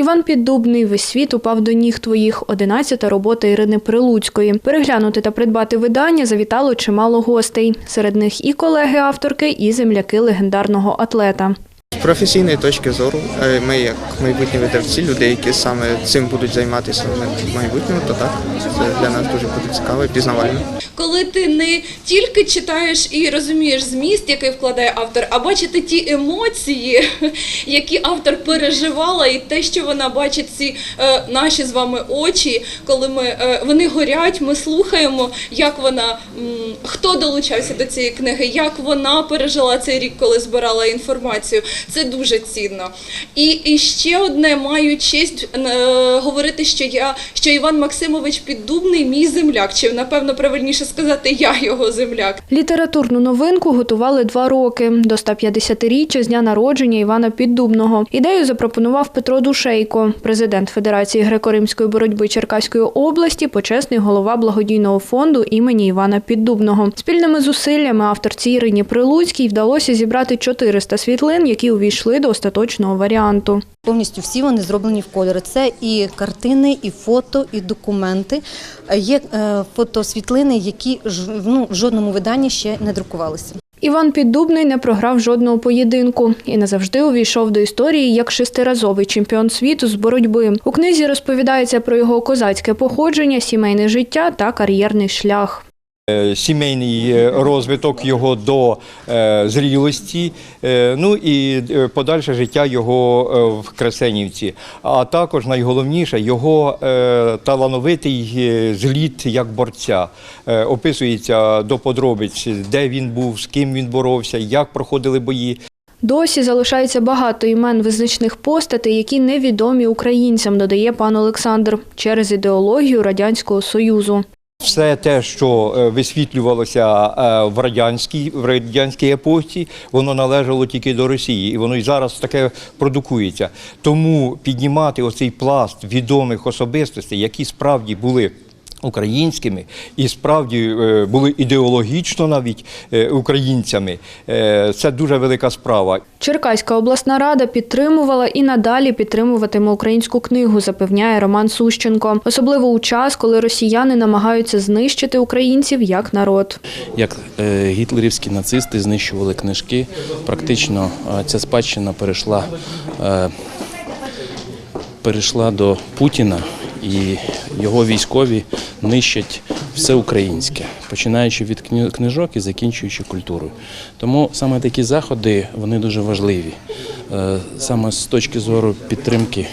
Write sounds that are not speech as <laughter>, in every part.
Іван Піддубний весь світ упав до ніг твоїх. Одинадцята робота Ірини Прилуцької. Переглянути та придбати видання завітало чимало гостей. Серед них і колеги авторки, і земляки легендарного атлета. З професійної точки зору, е, ми як майбутні видавці, люди, які саме цим будуть займатися в майбутньому, то так, це для нас дуже буде цікаво і пізнавально. коли ти не тільки читаєш і розумієш зміст, який вкладає автор, а бачити ті емоції, <laughs> які автор переживала, і те, що вона бачить ці е, наші з вами очі, коли ми е, вони горять, ми слухаємо, як вона м, хто долучався до цієї книги, як вона пережила цей рік, коли збирала інформацію. Це дуже цінно. І, і ще одне маю честь е, говорити, що я що Іван Максимович Піддубний мій земляк, чи напевно правильніше сказати, я його земляк. Літературну новинку готували два роки до 150-річчя з дня народження Івана Піддубного. Ідею запропонував Петро Душейко, президент Федерації греко-римської боротьби Черкаської області, почесний голова благодійного фонду імені Івана Піддубного. Спільними зусиллями авторці Ірині Прилуцькій вдалося зібрати 400 світлин, які увійшли до остаточного варіанту. Повністю всі вони зроблені в кольори. Це і картини, і фото, і документи. Є е, фотосвітлини, які ну, в жодному виданні ще не друкувалися. Іван Піддубний не програв жодного поєдинку і назавжди увійшов до історії як шестиразовий чемпіон світу з боротьби. У книзі розповідається про його козацьке походження, сімейне життя та кар'єрний шлях. Е, сімейний е, розвиток його до е, зрілості, ну і подальше життя його в Кресенівці. А також найголовніше його талановитий зліт як борця. Описується до подробиць, де він був, з ким він боровся, як проходили бої. Досі залишається багато імен визначних постатей, які невідомі українцям, додає пан Олександр, через ідеологію радянського союзу. Все те, що е, висвітлювалося е, в радянській в радянській епохі, воно належало тільки до Росії, і воно і зараз таке продукується. Тому піднімати оцей пласт відомих особистостей, які справді були. Українськими і справді е, були ідеологічно навіть е, українцями. Е, Це дуже велика справа. Черкаська обласна рада підтримувала і надалі підтримуватиме українську книгу, запевняє Роман Сущенко. Особливо у час, коли росіяни намагаються знищити українців як народ. як гітлерівські нацисти знищували книжки. Практично ця спадщина перейшла, перейшла до Путіна, і його військові нищать все українське, починаючи від книжок і закінчуючи культурою. Тому саме такі заходи вони дуже важливі. Е, Саме з точки зору підтримки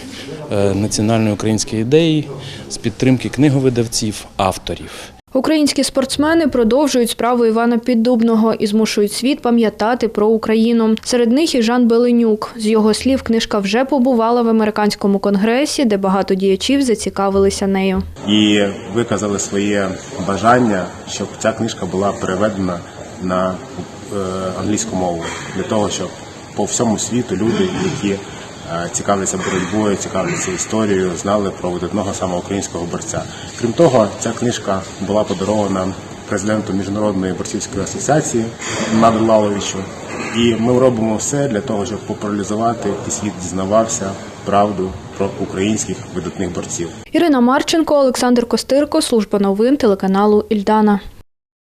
е, національної української ідеї, з підтримки книговидавців, авторів. Українські спортсмени продовжують справу Івана Піддубного і змушують світ пам'ятати про Україну. Серед них і Жан Беленюк. З його слів, книжка вже побувала в американському конгресі, де багато діячів зацікавилися нею. і виказали своє бажання, щоб ця книжка була переведена на е, англійську мову для того, щоб по всьому світу люди, які цікавляться боротьбою, цікавляться історією, знали про видатного саме українського борця. Крім того, ця книжка була подарована президенту міжнародної борцівської асоціації Наду Лаловичу. І ми робимо все для того, щоб популяризувати і світ дізнавався правду про українських видатних борців. Ірина Марченко, Олександр Костирко, служба новин телеканалу Ільдана.